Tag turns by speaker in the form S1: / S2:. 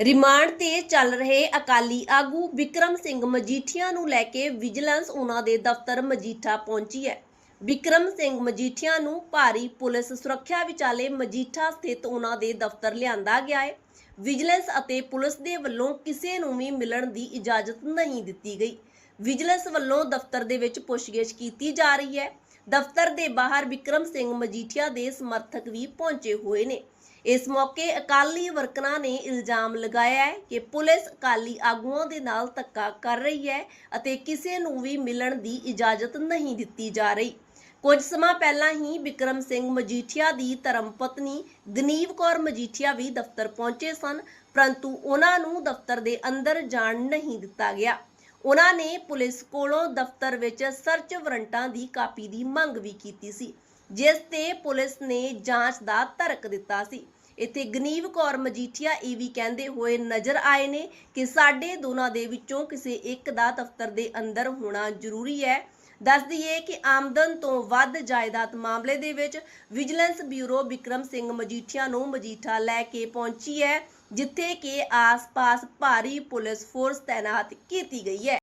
S1: Remand ਤੇ ਚੱਲ ਰਹੇ ਅਕਾਲੀ ਆਗੂ ਵਿਕਰਮ ਸਿੰਘ ਮਜੀਠੀਆ ਨੂੰ ਲੈ ਕੇ ਵਿਜੀਲੈਂਸ ਉਹਨਾਂ ਦੇ ਦਫ਼ਤਰ ਮਜੀਠਾ ਪਹੁੰਚੀ ਹੈ। ਵਿਕਰਮ ਸਿੰਘ ਮਜੀਠੀਆ ਨੂੰ ਭਾਰੀ ਪੁਲਿਸ ਸੁਰੱਖਿਆ ਵਿਚਾਲੇ ਮਜੀਠਾ ਸਥਿਤ ਉਹਨਾਂ ਦੇ ਦਫ਼ਤਰ ਲਿਆਂਦਾ ਗਿਆ ਹੈ। ਵਿਜੀਲੈਂਸ ਅਤੇ ਪੁਲਿਸ ਦੇ ਵੱਲੋਂ ਕਿਸੇ ਨੂੰ ਵੀ ਮਿਲਣ ਦੀ ਇਜਾਜ਼ਤ ਨਹੀਂ ਦਿੱਤੀ ਗਈ। ਵਿਜੀਲੈਂਸ ਵੱਲੋਂ ਦਫ਼ਤਰ ਦੇ ਵਿੱਚ ਪੁੱਛਗਿੱਛ ਕੀਤੀ ਜਾ ਰਹੀ ਹੈ। ਦਫ਼ਤਰ ਦੇ ਬਾਹਰ ਵਿਕਰਮ ਸਿੰਘ ਮਜੀਠੀਆ ਦੇ ਸਮਰਥਕ ਵੀ ਪਹੁੰਚੇ ਹੋਏ ਨੇ। ਇਸ ਮੌਕੇ ਅਕਾਲੀ ਵਰਕਰਾਂ ਨੇ ਇਲਜ਼ਾਮ ਲਗਾਇਆ ਹੈ ਕਿ ਪੁਲਿਸ ਅਕਾਲੀ ਆਗੂਆਂ ਦੇ ਨਾਲ ਧੱਕਾ ਕਰ ਰਹੀ ਹੈ ਅਤੇ ਕਿਸੇ ਨੂੰ ਵੀ ਮਿਲਣ ਦੀ ਇਜਾਜ਼ਤ ਨਹੀਂ ਦਿੱਤੀ ਜਾ ਰਹੀ। ਕੁਝ ਸਮਾਂ ਪਹਿਲਾਂ ਹੀ ਵਿਕਰਮ ਸਿੰਘ ਮਜੀਠੀਆ ਦੀ ਧਰਮ ਪਤਨੀ ਗਨੀਵ ਕੌਰ ਮਜੀਠੀਆ ਵੀ ਦਫ਼ਤਰ ਪਹੁੰਚੇ ਸਨ, ਪਰੰਤੂ ਉਹਨਾਂ ਨੂੰ ਦਫ਼ਤਰ ਦੇ ਅੰਦਰ ਜਾਣ ਨਹੀਂ ਦਿੱਤਾ ਗਿਆ। ਉਹਨਾਂ ਨੇ ਪੁਲਿਸ ਕੋਲੋਂ ਦਫ਼ਤਰ ਵਿੱਚ ਸਰਚ ਵਾਰੰਟਾਂ ਦੀ ਕਾਪੀ ਦੀ ਮੰਗ ਵੀ ਕੀਤੀ ਸੀ, ਜਿਸ ਤੇ ਪੁਲਿਸ ਨੇ ਜਾਂਚ ਦਾ ਤਰਕ ਦਿੱਤਾ ਸੀ। ਇੱਥੇ ਗਨੀਵ ਕੌਰ ਮਜੀਠੀਆ ਇਹ ਵੀ ਕਹਿੰਦੇ ਹੋਏ ਨਜ਼ਰ ਆਏ ਨੇ ਕਿ ਸਾਡੇ ਦੋਨਾਂ ਦੇ ਵਿੱਚੋਂ ਕਿਸੇ ਇੱਕ ਦਾ ਦਫ਼ਤਰ ਦੇ ਅੰਦਰ ਹੋਣਾ ਜ਼ਰੂਰੀ ਹੈ। ਦੱਸ ਦਈਏ ਕਿ ਆਮਦਨ ਤੋਂ ਵੱਧ ਜਾਇਦਾਦ ਮਾਮਲੇ ਦੇ ਵਿੱਚ ਵਿਜੀਲੈਂਸ ਬਿਊਰੋ ਵਿਕਰਮ ਸਿੰਘ ਮਜੀਠੀਆ ਨੂੰ ਮਜੀਠਾ ਲੈ ਕੇ ਪਹੁੰਚੀ ਹੈ, ਜਿੱਥੇ ਕਿ ਆਸ-ਪਾਸ ਭਾਰੀ ਪੁਲਿਸ ਫੋਰਸ ਤਾਇਨਾਤ ਕੀਤੀ ਗਈ ਹੈ।